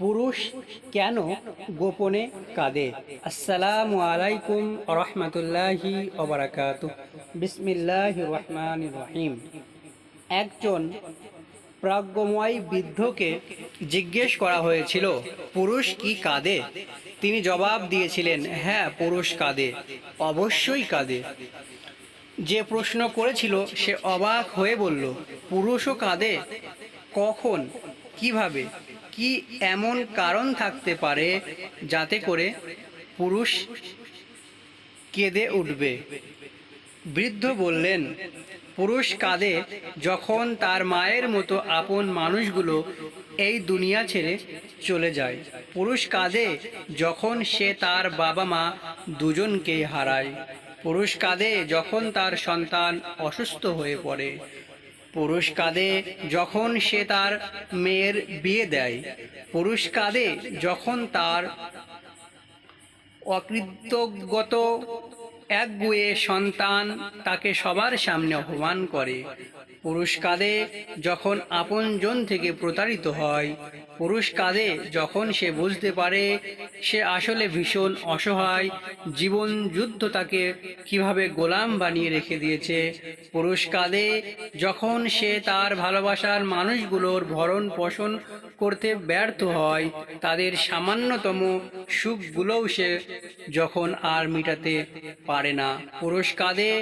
পুরুষ কেন গোপনে কাঁদে? আসসালামু আলাইকুম রহমতুল্লাহি ওবরাকাত বিসমিল্লাহ রহমান রহিম। একজন প্রাজ্ঞময় বৃদ্ধকে জিজ্ঞেস করা হয়েছিল, পুরুষ কি কাঁদে? তিনি জবাব দিয়েছিলেন হ্যাঁ পুরুষ কাঁদে, অবশ্যই কাঁদে। যে প্রশ্ন করেছিল, সে অবাক হয়ে বলল, পুরুষও কাঁদে? কখন? কীভাবে? কি এমন কারণ থাকতে পারে যাতে করে পুরুষ কেঁদে উঠবে? বৃদ্ধ বললেন, পুরুষ কাঁদে যখন তার মায়ের মতো আপন মানুষগুলো এই দুনিয়া ছেড়ে চলে যায়। পুরুষ কাঁদে যখন সে তার বাবা মা দুজনকেই হারায়। পুরুষ কাঁদে যখন তার সন্তান অসুস্থ হয়ে পড়ে। পুরুষ কাঁদে যখন সে তার মেয়ের বিয়ে দেয়। পুরুষ কাঁদে যখন তার অকৃতজ্ঞত একগুয়ে সন্তান তাকে সবার সামনে অপমান করে। পুরুষ কাঁদে যখন আপনজন থেকে প্রতারিত হয় পুরুষ কাঁদে যখন সে বুঝতে পারে সে আসলে ভীষণ অসহায়, জীবন যুদ্ধ তাকে কীভাবে গোলাম বানিয়ে রেখে দিয়েছে পুরুষ কাঁদে যখন সে তার ভালোবাসার মানুষগুলোর ভরণ পোষণ করতে ব্যর্থ হয়, তাদের সামান্যতম সুখগুলোও সে যখন আর মিটাতে পারে না। পুরুষ কাঁদে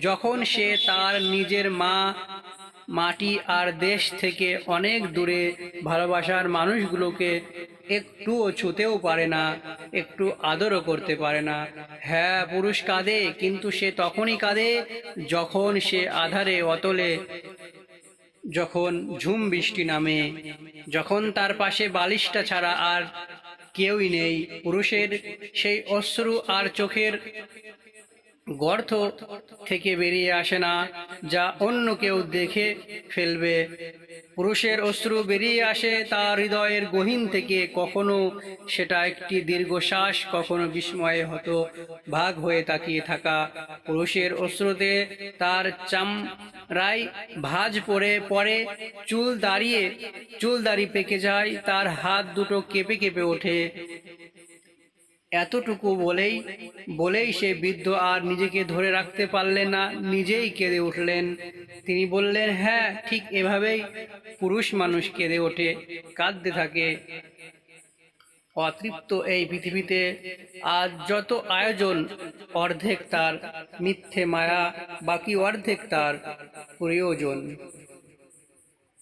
যখন সে তার নিজের মা মাটি আর দেশ থেকে অনেক দূরে ভালোবাসার মানুষগুলোকে একটুও ছুতেও পারে না, একটু আদরও করতে পারে না। হ্যাঁ পুরুষ কাঁদে, কিন্তু সে তখনই কাঁদে যখন সে আধারে অতলে, যখন ঝুম বৃষ্টি নামে। যখন তার পাশে বালিশটা ছাড়া আর কেউই নেই। পুরুষের সেই অশ্রু আর চোখের গর্ত থেকে বেরিয়ে আসে না, যা অন্য কেউ দেখে ফেলবে। পুরুষের অশ্রু বেরিয়ে আসে তার হৃদয়ের গহীন থেকে, কখনো সেটা একটি দীর্ঘশ্বাস, কখনো বিস্ময়ে হতো ভাগ হয়ে তাকিয়ে থাকা। পুরুষের অশ্রুতে তার চামড়ায় ভাঁজ পড়ে, পরে চুল দাঁড়িয়ে, চুল দাড়ি পেকে যায়, তার হাত দুটো কেঁপে কেঁপে ওঠে। এতটুকু বলেই বলেই সে বৃদ্ধ আর নিজেকে ধরে রাখতে পারলেন না, নিজেই কেঁদে উঠলেন। তিনি বললেন হ্যাঁ ঠিক এভাবেই পুরুষ মানুষ কেঁদে ওঠে, কাঁদতে থাকে। অতৃপ্ত এই পৃথিবীতে আজ যত আয়োজন, অর্ধেক তার, মিথ্যে মায়া, বাকি অর্ধেক তার প্রয়োজন।